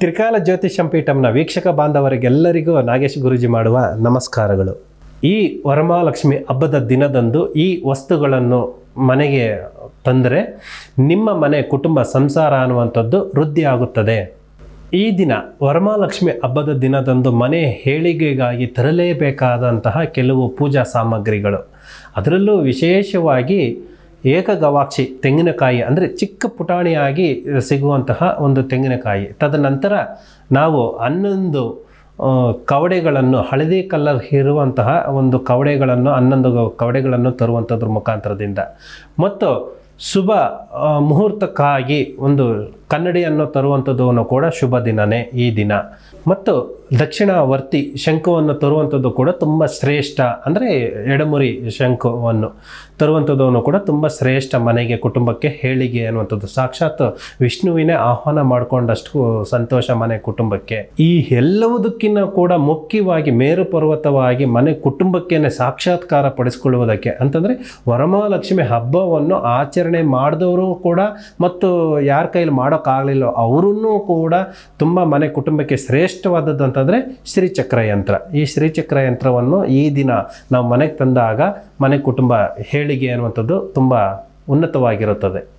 ತ್ರಿಕಾಲ ಜ್ಯೋತಿಷಂ ಪೀಠಂನ ವೀಕ್ಷಕ ಬಾಂಧವರಿಗೆಲ್ಲರಿಗೂ ನಾಗೇಶ್ ಗುರುಜಿ ಮಾಡುವ ನಮಸ್ಕಾರಗಳು. ಈ ವರಮಹಾಲಕ್ಷ್ಮಿ ಹಬ್ಬದ ದಿನದಂದು ಈ ವಸ್ತುಗಳನ್ನು ಮನೆಗೆ ತಂದರೆ ನಿಮ್ಮ ಮನೆ ಕುಟುಂಬ ಸಂಸಾರ ಅನ್ನುವಂಥದ್ದು ವೃದ್ಧಿ ಆಗುತ್ತದೆ. ಈ ದಿನ ವರಮಹಾಲಕ್ಷ್ಮಿ ಹಬ್ಬದ ದಿನದಂದು ಮನೆ ಹೇಳಿಗೆಗಾಗಿ ತರಲೇಬೇಕಾದಂತಹ ಕೆಲವು ಪೂಜಾ ಸಾಮಗ್ರಿಗಳು. ಅದರಲ್ಲೂ ವಿಶೇಷವಾಗಿ ಏಕಗವಾಕ್ಷಿ ತೆಂಗಿನಕಾಯಿ ಅಂದರೆ ಚಿಕ್ಕ ಪುಟಾಣಿಯಾಗಿ ಸಿಗುವಂತಹ ಒಂದು ತೆಂಗಿನಕಾಯಿ. ತದನಂತರ ನಾವು ಹನ್ನೊಂದು ಕವಡೆಗಳನ್ನು, ಹಳದಿ ಕಲರ್ ಇರುವಂತಹ ಒಂದು ಕವಡೆಗಳನ್ನು, ಹನ್ನೊಂದು ಕವಡೆಗಳನ್ನು ತರುವಂಥದ್ರ ಮುಖಾಂತರದಿಂದ. ಮತ್ತು ಶುಭ ಮುಹೂರ್ತಕ್ಕಾಗಿ ಒಂದು ಕನ್ನಡಿಯನ್ನು ತರುವಂಥದ್ದು ಕೂಡ ಶುಭ ದಿನನೇ ಈ ದಿನ. ಮತ್ತು ದಕ್ಷಿಣಾವರ್ತಿ ಶಂಖವನ್ನು ತರುವಂಥದ್ದು ಕೂಡ ತುಂಬ ಶ್ರೇಷ್ಠ, ಅಂದರೆ ಎಡಮುರಿ ಶಂಖವನ್ನು ತರುವಂಥದ್ದು ಕೂಡ ತುಂಬ ಶ್ರೇಷ್ಠ ಮನೆಗೆ, ಕುಟುಂಬಕ್ಕೆ ಹೇಳಿಗೆ ಅನ್ನುವಂಥದ್ದು. ಸಾಕ್ಷಾತ್ ವಿಷ್ಣುವಿನೇ ಆಹ್ವಾನ ಮಾಡಿಕೊಂಡಷ್ಟು ಸಂತೋಷ ಮನೆ ಕುಟುಂಬಕ್ಕೆ. ಈ ಎಲ್ಲವುದಕ್ಕಿನ್ನ ಕೂಡ ಮುಖ್ಯವಾಗಿ ಮೇರು ಪರ್ವತವಾಗಿ ಮನೆ ಕುಟುಂಬಕ್ಕೇನೆ ಸಾಕ್ಷಾತ್ಕಾರ ಪಡಿಸ್ಕೊಳ್ಳುವುದಕ್ಕೆ ಅಂತಂದರೆ ವರಮಹಾಲಕ್ಷ್ಮಿ ಹಬ್ಬವನ್ನು ಆಚರಣೆ ಮಾಡಿದವರು ಕೂಡ ಮತ್ತು ಯಾರ ಕೈಲಿ ಮಾಡೋಕ್ಕಾಗಲಿಲ್ಲ ಅವರನ್ನು ಕೂಡ ತುಂಬ ಮನೆ ಕುಟುಂಬಕ್ಕೆ ಶ್ರೇಷ್ಠವಾದದ್ದು ಅಂತಂದರೆ ಶ್ರೀಚಕ್ರ ಯಂತ್ರ. ಈ ಶ್ರೀಚಕ್ರ ಯಂತ್ರವನ್ನು ಈ ದಿನ ನಾವು ಮನೆಗೆ ತಂದಾಗ ಮನೆ ಕುಟುಂಬ ಹೇಳಿಗೆ ಅನ್ನುವಂಥದ್ದು ತುಂಬ ಉನ್ನತವಾಗಿರುತ್ತದೆ.